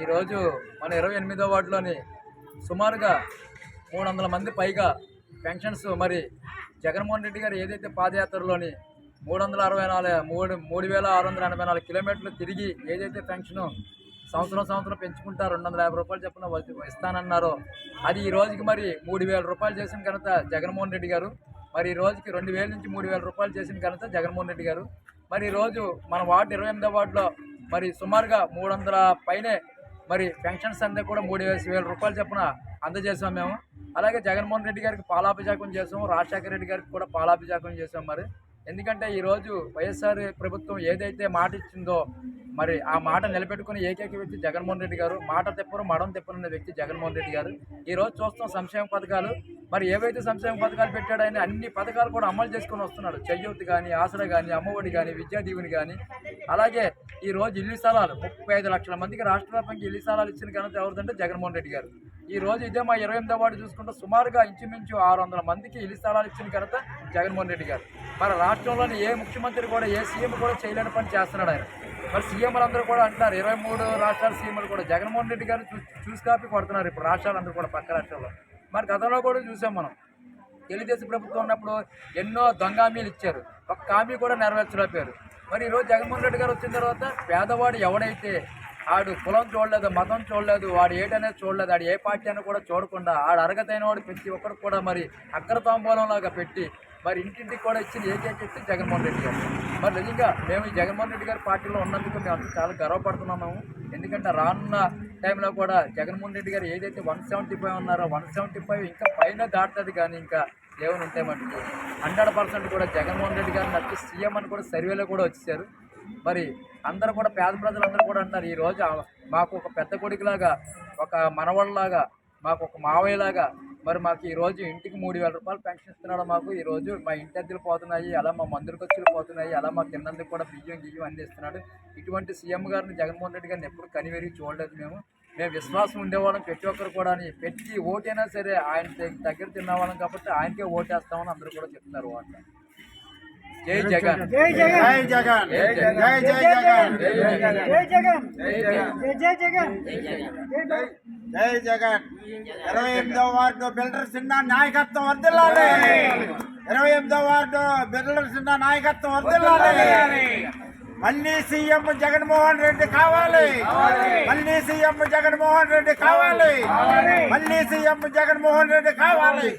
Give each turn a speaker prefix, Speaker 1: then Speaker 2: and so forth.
Speaker 1: ఈరోజు మన ఇరవై ఎనిమిదో వార్డులోని సుమారుగా మూడు వందల మంది పైగా పెన్షన్స్ మరి జగన్మోహన్ రెడ్డి గారు ఏదైతే పాదయాత్రలోని మూడు వందల అరవై నాలుగు మూడు మూడు వేల ఆరు వందల ఎనభై నాలుగు కిలోమీటర్లు తిరిగి ఏదైతే పెన్షన్ సంవత్సరం సంవత్సరం పెంచుకుంటా రెండు వందల యాభై రూపాయలు చెప్పిన ఇస్తానన్నారో అది ఈ రోజుకి మరి మూడు వేల రూపాయలు చేసిన ఘనత జగన్మోహన్ రెడ్డి గారు. మరి ఈ రోజుకి రెండు వేల నుంచి మూడు వేల రూపాయలు చేసిన ఘనత జగన్మోహన్ రెడ్డి గారు. మరి ఈరోజు రోజు మన వార్డు ఇరవై ఎనిమిదో వార్డులో మరి సుమారుగా మూడు వందల పైనే మరి పెన్షన్స్ అంతా కూడా మూడు వేల వేల రూపాయలు చొప్పున అందజేసాం మేము. అలాగే జగన్మోహన్ రెడ్డి గారికి పాలాభిషేకం చేసాము రాజశేఖర రెడ్డి గారికి కూడా పాలాభిషేకం చేసాం మరి. ఎందుకంటే ఈరోజు వైఎస్ఆర్ ప్రభుత్వం ఏదైతే మాట ఇచ్చిందో మరి ఆ మాట నిలబెట్టుకుని ఏకైక వ్యక్తి జగన్మోహన్ రెడ్డి గారు మాట తెప్పరు మడం తెప్పనున్న వ్యక్తి జగన్మోహన్ రెడ్డి గారు. ఈ రోజు చూస్తాం సంక్షేమ పథకాలు. మరి ఏవైతే సంక్షేమ పథకాలు పెట్టాడో ఆయన అన్ని పథకాలు కూడా అమలు చేసుకొని వస్తున్నాడు. చెయ్యొద్దు కానీ ఆసరా కానీ అమ్మఒడి కానీ విద్యా దీవెని కానీ అలాగే ఈరోజు ఇల్లు స్థలాలు ముప్పై ఐదు లక్షల మందికి రాష్ట్ర వ్యాప్తంగా ఇల్లు స్థలాలు ఇచ్చిన ఘనత ఎవరిదంటే జగన్మోహన్ రెడ్డి గారు. ఈ రోజు ఇదే మా ఇరవై ఎనిమిదో వార్డు చూసుకుంటే సుమారుగా ఇంచుమించు ఆరు వందల మందికి ఇల్లు స్థలాలు ఇచ్చిన ఘనత జగన్మోహన్ రెడ్డి గారు. మరి రాష్ట్రంలోని ఏ ముఖ్యమంత్రి కూడా ఏ సీఎం కూడా చేయలేని పని చేస్తున్నాడు ఆయన. మరి సీఎంలందరూ కూడా అంటున్నారు. ఇరవై మూడు రాష్ట్రాల సీఎంలు కూడా. జగన్మోహన్ రెడ్డి గారు చూ చూసి కాపీ కొడుతున్నారు ఇప్పుడు రాష్ట్రాలందరూ కూడా పక్క రాష్ట్రాల్లో. మరి గతంలో కూడా చూసాం మనం. తెలుగుదేశం ప్రభుత్వం ఉన్నప్పుడు ఎన్నో దొంగ హామీలు ఇచ్చారు. ఒక హామీ కూడా నెరవేర్చలేపారు మరి ఈరోజు జగన్మోహన్ రెడ్డి గారు వచ్చిన తర్వాత పేదవాడు ఎవడైతే ఆడు కులం చూడలేదు మతం చూడలేదు వాడు ఏటనేది చూడలేదు ఆడు ఏ పార్టీ అని కూడా చూడకుండా ఆడు అరగతైన వాడు ప్రతి ఒక్కరికి కూడా మరి అగ్ర తాంబూలంలాగా పెట్టి మరి ఇంటింటికి కూడా ఇచ్చిన ఏకైక వ్యక్తి జగన్మోహన్ రెడ్డి గారు. మరి నిజంగా మేము ఈ జగన్మోహన్ రెడ్డి గారి పార్టీలో ఉన్నందుకు మేము చాలా గర్వపడుతున్నాము ఎందుకంటే రానున్న టైంలో కూడా జగన్మోహన్ రెడ్డి గారు ఏదైతే వన్ సెవెంటీ ఫైవ్ ఉన్నారో వన్ సెవెంటీ ఫైవ్ ఇంకా పైన దాటుతుంది కానీ ఇంకా ఏమైనా ఉంటే మటుకు హండ్రెడ్ పర్సెంట్ కూడా జగన్మోహన్ రెడ్డి గారు నచ్చి సీఎం అని కూడా సర్వేలో కూడా వచ్చేసారు మరి అందరూ కూడా పేద ప్రజలందరూ కూడా అంటారు ఈరోజు మాకు ఒక పెద్ద కొడుకులాగా ఒక మనవడిలాగా మాకు ఒక మావయ్యలాగా మరి మాకు ఈరోజు ఇంటికి మూడు వేల రూపాయలు పెన్షన్ ఇస్తున్నాడు మాకు. ఈరోజు మా ఇంటి అద్దెలు పోతున్నాయి అలా మా మందులు ఖర్చులు పోతున్నాయి అలా మా తిన్నందుకు కూడా బియ్యం గియ్యం అందిస్తున్నాడు. ఇస్తున్నాడు ఇటువంటి సీఎం గారిని జగన్మోహన్ రెడ్డి గారిని ఎప్పుడు కనివెరిగి చూడలేదు మేము. మేము విశ్వాసం ఉండేవాళ్ళం ప్రతి ఒక్కరు కూడా పెట్టి ఓటైనా సరే ఆయన దగ్గర తిన్నవాళ్ళం కాబట్టి ఆయనకే ఓటేస్తామని అందరూ కూడా చెప్తున్నారు వాళ్ళు. జై జగన్
Speaker 2: జై జగన్
Speaker 3: జై జగన్
Speaker 1: జై జగన్.
Speaker 3: జై జై జగన్
Speaker 1: జై జగన్.
Speaker 2: జై జగన్
Speaker 1: జై జగన్.
Speaker 2: జై జై జగన్ జై జగన్
Speaker 3: జై జగన్ ఇరవై ఎనిమిదో వార్డు బిల్డర్ చిన్న నాయకత్వం వర్దిల్లాలి ఇరవై ఎనిమిదో వార్డు బిల్డర్ చిన్న నాయకత్వం వర్దిల్లాలి మళ్ళీ సీఎం జగన్మోహన్ రెడ్డి కావాలి మళ్ళీ సీఎం జగన్మోహన్ రెడ్డి కావాలి మళ్ళీ సీఎం జగన్మోహన్ రెడ్డి కావాలి